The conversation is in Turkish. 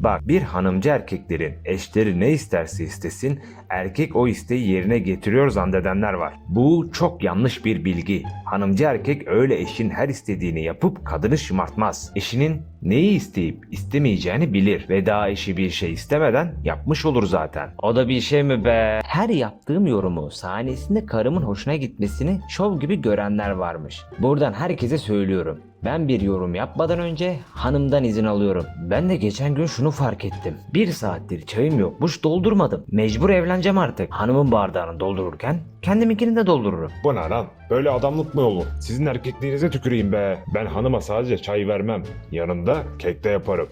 Bak bir hanımcı erkeklerin eşleri ne isterse istesin erkek o isteği yerine getiriyor zannedenler var. Bu çok yanlış bir bilgi. Hanımcı erkek öyle eşin her istediğini yapıp kadını şımartmaz. Eşinin neyi isteyip istemeyeceğini bilir ve daha eşi bir şey istemeden yapmış olur zaten. O da bir şey mi be? Her yaptığım yorumu sahnesinde karımın hoşuna gitmesini şov gibi görenler varmış. Buradan herkese söylüyorum. Ben bir yorum yapmadan önce hanımdan izin alıyorum. Ben de geçen gün şunu fark ettim. Bir saattir çayım yokmuş doldurmadım. Mecbur evleneceğim artık. Hanımın bardağını doldururken kendiminkini de doldururum. Bu ne lan? Böyle adamlık mı olur? Sizin erkekliğinize tüküreyim be. Ben hanıma sadece çay vermem. Yanında kek de yaparım.